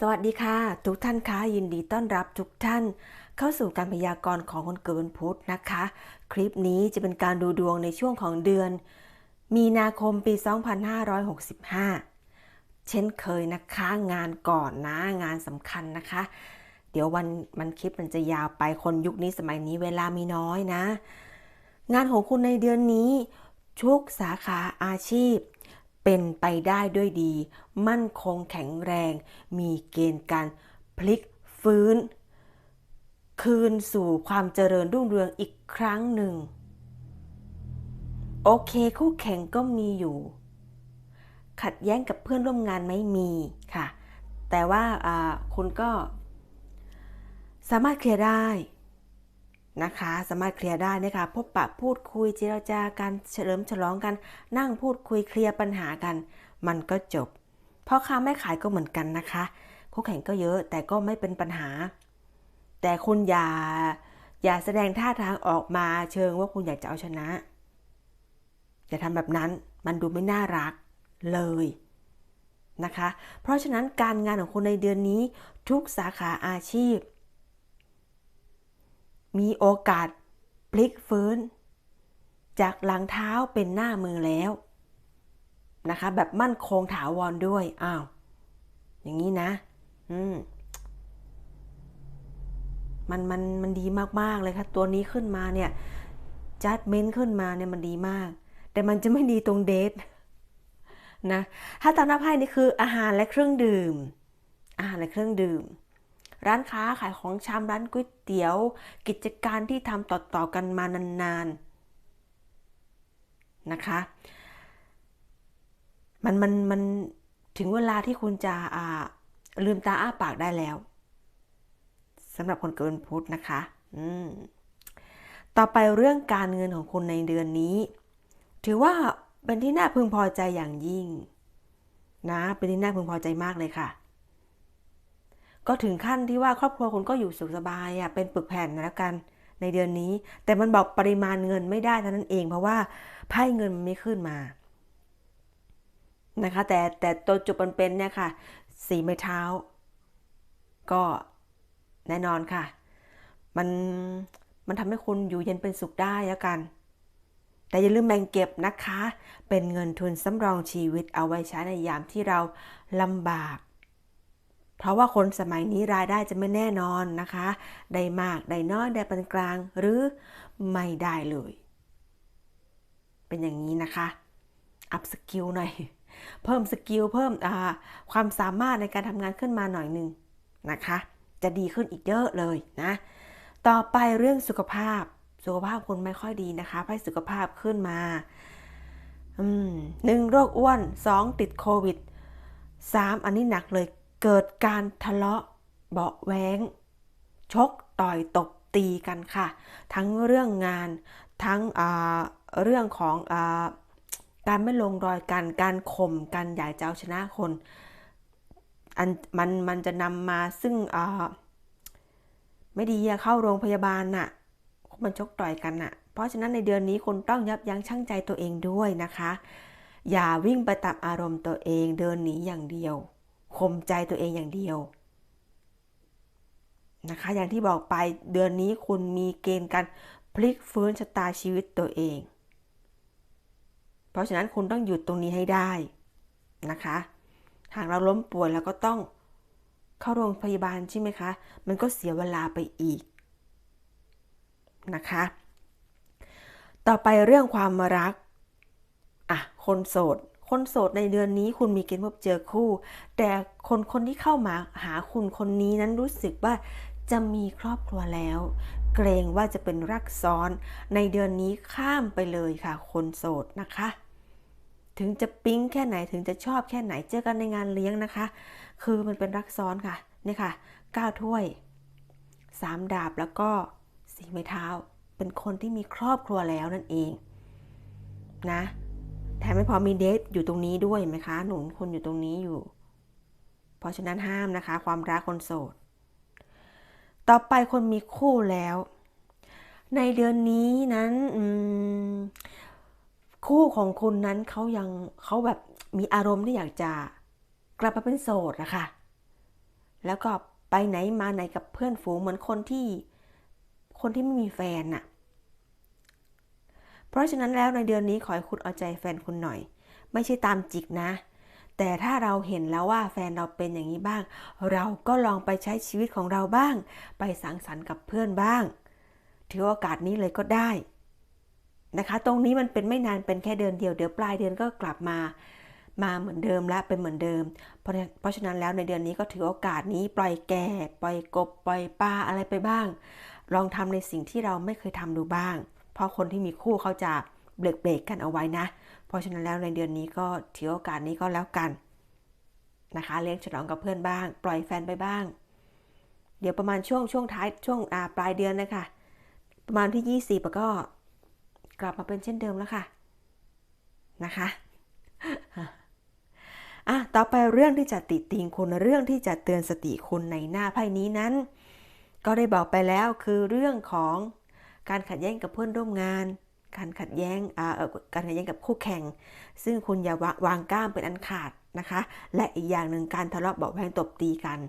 สวัสดีค่ะ ทุกท่านคะยินดีต้อนรับทุกท่าน เข้าสู่การพยากรณ์ของคนเกิดวันพุธนะคะ คลิปนี้จะเป็นการดูดวงในช่วงของเดือน มีนาคมปี 2565 เช่นเคยนะคะงานก่อนนะงานสำคัญนะคะ เดี๋ยววันมันคลิปมันจะยาวไปคนยุคนี้สมัยนี้เวลามีน้อยนะ งานของคุณในเดือนนี้ ทุกสาขาอาชีพ เป็นไปได้ด้วยดี มั่นคงแข็งแรง มีเกณฑ์การพลิกฟื้น คืนสู่ความเจริญรุ่งเรืองอีกครั้งหนึ่ง โอเคคู่แข่งก็มีอยู่ ขัดแย้งกับเพื่อนร่วมงานไม่มีค่ะ แต่ว่าคุณก็สามารถเคลียร์ได้ นะคะ สามารถเคลียร์ได้นะคะพบปะพูดคุยเจรจากันเฉลิมฉลองกัน นั่งพูดคุยเคลียร์ปัญหากัน มันก็จบพ่อค้าแม่ขายก็เหมือนกันนะคะคู่แข่งก็เยอะแต่ก็ไม่เป็นปัญหา แต่คุณอย่าอย่าแสดงท่าทางออกมาเชิงว่าคุณอยากจะเอาชนะอย่าทำแบบนั้นมันดูไม่น่ารักเลยนะคะ เพราะฉะนั้นการงานของคุณในเดือนนี้ทุกสาขาอาชีพ มีโอกาสพลิกฟื้น จากหลังเท้าเป็นหน้ามือแล้วนะคะ แบบมั่นคงถาวรด้วย อ้าว อย่างนี้นะ อืม มันมันมันดีมาก ๆ เลยค่ะ ตัวนี้ขึ้นมาเนี่ยจัดเมนขึ้นมาเนี่ยมันดีมาก แต่มันจะไม่ดีตรงเดทนะถ้าตามหน้าไพ่นี่คืออาหารและเครื่องดื่ม อาหารและเครื่องดื่ม ร้านค้าขายของชำร้านก๋วยเตี๋ยว กิจการที่ทำต่อๆกันมานานๆนะคะ มันมันมันถึงเวลาที่คุณจะอ่าลืมตาอ้าปากได้แล้วสำหรับคนเกินพุธนะคะอืมต่อไปเรื่องการเงินของคุณในเดือนนี้ ถือว่าเป็นที่น่าพึงพอใจอย่างยิ่ง นะ เป็นที่น่าพึงพอใจมากเลยค่ะ ก็ถึงขั้นที่ว่าครอบครัวคุณก็อยู่สุขสบายอะเป็นปึกแผ่นแล้วกันในเดือนนี้ แต่มันบอกปริมาณเงินไม่ได้เท่านั้นเอง เพราะว่าไพ่เงินมันไม่ขึ้นมานะคะ แต่แต่ตัวจุดเป็นเนี่ยค่ะสีไม้เท้า ก็แน่นอนค่ะ มันมันทำให้คุณอยู่เย็นเป็นสุขได้แล้วกัน แต่อย่าลืมแบ่งเก็บนะคะ เป็นเงินทุนสำรองชีวิตเอาไว้ใช้ในยามที่เราลำบาก เพราะว่าคนสมัยนี้รายได้จะไม่แน่นอนนะคะ ได้มาก ได้น้อย ได้ปานกลาง หรือไม่ได้เลย เป็นอย่างนี้นะคะ อัพสกิลหน่อย เพิ่มสกิล เพิ่มความสามารถในการทำงานขึ้นมาหน่อยหนึ่งนะคะ จะดีขึ้นอีกเยอะเลยนะ ต่อไปเรื่องสุขภาพ สุขภาพคุณไม่ค่อยดีนะคะให้สุขภาพขึ้นมาหนึ่งโรคอ้วนสองติดโควิดสามอันนี้หนักเลย เกิดการทะเลาะเบาแวงชกต่อยตบตีกันค่ะ ทั้งเรื่องงานทั้งเรื่องของอการไม่ลงรอยกันการข่มกันอยากจะเอาชนะคนอันมันมันจะนำมาซึ่งไม่ดีเข้าโรงพยาบาลน่ะมันชกต่อยกันน่ะ เพราะฉะนั้นในเดือนนี้คุณต้องยับยั้งชั่งใจตัวเองด้วยนะคะ อย่าวิ่งไปตามอารมณ์ตัวเองเดินหนีอย่างเดียว ข่มใจตัวเองอย่างเดียวนะคะ อย่างที่บอกไปเดือนนี้คุณมีเกณฑ์การพลิกฟื้นชะตาชีวิตตัวเอง เพราะฉะนั้นคุณต้องหยุดตรงนี้ให้ได้นะคะ หากเราล้มป่วยแล้วก็ต้องเข้าโรงพยาบาลใช่ไหมคะ มันก็เสียเวลาไปอีกนะคะ ต่อไปเรื่องความรัก อะ คนโสด คนโสดในเดือนนี้คุณมีเกณฑ์พบเจอคู่ แต่คนคนที่เข้ามาหาคุณคนนี้นั้นรู้สึกว่าจะมีครอบครัวแล้ว เกรงว่าจะเป็นรักซ้อน ในเดือนนี้ข้ามไปเลยค่ะ คนโสดนะคะ ถึงจะปิ๊งแค่ไหนถึงจะชอบแค่ไหนเจอกันในงานเลี้ยงนะคะ คือมันเป็นรักซ้อนค่ะนี่ค่ะก้าถ้วยสามดาบแล้วก็สีไม้เท้า เป็นคนที่มีครอบครัวแล้วนั่นเอง นะ แถมไม่พอมีเดทอยู่ตรงนี้ด้วยไหมคะ หนุนคนอยู่ตรงนี้อยู่ เพราะฉะนั้นห้ามนะคะ ความรักคนโสด ต่อไปคนมีคู่แล้ว ในเดือนนี้นั้นคู่ของคุณนั้นเขายังเขาแบบมีอารมณ์ที่อยากจะกลับมาเป็นโสดนะคะ แล้วก็ไปไหนมาไหนกับเพื่อนฝูงเหมือนคนที่คนที่ไม่มีแฟนน่ะ ราะฉะนั้นแล้วในเดือนนี้ขอให้คุณเอาใจแฟนคุณหน่อย ไม่ใช่ตามจิกนะ แต่ถ้าเราเห็นแล้วว่าแฟนเราเป็นอย่างนี้บ้าง เราก็ลองไปใช้ชีวิตของเราบ้าง ไปสังสรรค์กับเพื่อนบ้าง ถือโอกาสนี้เลยก็ได้นะคะ ตรงนี้มันเป็นไม่นานเป็นแค่เดือนเดียวเดี๋ยวปลายเดือนก็กลับมามาเหมือนเดิมและเป็นเหมือนเดิม เพราะเพราะฉะนั้นแล้วในเดือนนี้ก็ถือโอกาสนี้ปล่อยแก่ ปล่อยกบ ปล่อยปลาอะไรไปบ้าง ลองทำในสิ่งที่เราไม่เคยทำดูบ้าง เพราะคนที่มีคู่เขาจะเบรกเบรกกันเอาไว้นะ เพราะฉะนั้นแล้วในเดือนนี้ก็ถือโอกาสนี้ก็แล้วกันนะคะ เลี้ยงฉลองกับเพื่อนบ้าง ปล่อยแฟนไปบ้าง เดี๋ยวประมาณช่วงช่วงท้ายช่วงปลายเดือนนะคะ ประมาณที่ 20ก็กลับมาเป็นเช่นเดิมแล้วค่ะนะคะอะต่อไปเรื่องที่จะติติงคุณเรื่องที่จะเตือนสติคุณในหน้าไพ่นี้นั้น ก็ได้บอกไปแล้วคือเรื่องของ การขัดแย้งกับเพื่อนร่วมงาน การขัดแย้งการขัดแย้งกับคู่แข่ง ซึ่งคุณอย่าวางก้ามเป็นอันขาดนะคะ และอีกอย่างหนึ่งการทะเลาะเบาแวงตบตีกัน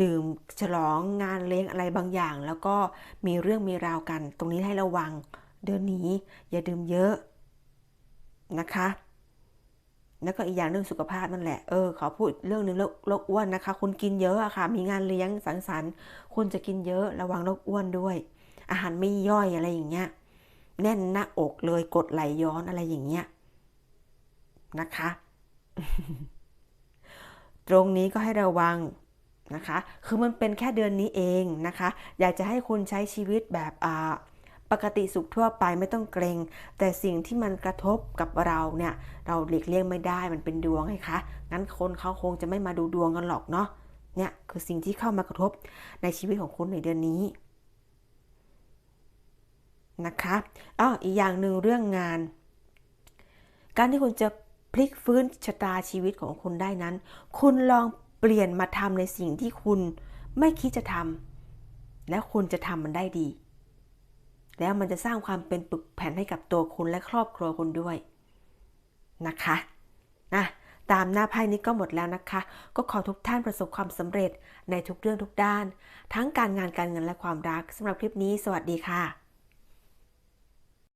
ดื่มฉลองงานเลี้ยงอะไรบางอย่าง แล้วก็มีเรื่องมีราวกัน ตรงนี้ให้ระวัง เดือนนี้อย่าดื่มเยอะนะคะ แล้วก็อีกอย่างเรื่องสุขภาพนั่นแหละ เออขอพูดเรื่องหนึ่งโรคอ้วนนะคะ คุณกินเยอะอะค่ะ มีงานเลี้ยงสังสรรค์ คุณจะกินเยอะระวังโรคอ้วนด้วย อาหารไม่ย่อยอะไรอย่างเงี้ย แน่นหน้าอกเลยกดไหลย้อนอะไรอย่างเงี้ยนะคะ ตรงนี้ก็ให้ระวังนะคะ คือมันเป็นแค่เดือนนี้เองนะคะ อยากจะให้คุณใช้ชีวิตแบบอ่าปกติสุขทั่วไปไม่ต้องเกรง แต่สิ่งที่มันกระทบกับเราเนี่ย เราหลีกเลี่ยงไม่ได้มันเป็นดวงไงคะ งั้นคนเขาคงจะไม่มาดูดวงกันหรอกเนาะ เนี่ยคือสิ่งที่เข้ามากระทบในชีวิตของคุณในเดือนนี้ นะคะอ้ออีกอย่างหนึ่งเรื่องงาน การที่คุณจะพลิกฟื้นชะตาชีวิตของคุณได้นั้น คุณลองเปลี่ยนมาทำในสิ่งที่คุณไม่คิดจะทำแล้วคุณจะทำมันได้ดี แล้วมันจะสร้างความเป็นปึกแผ่นให้กับตัวคุณและครอบครัวคุณด้วยนะคะนะตามหน้าไพ่นี้ก็หมดแล้วนะคะ ก็ขอทุกท่านประสบความสำเร็จในทุกเรื่องทุกด้าน ทั้งการงานการเงินและความรักสำหรับคลิปนี้ สวัสดีค่ะ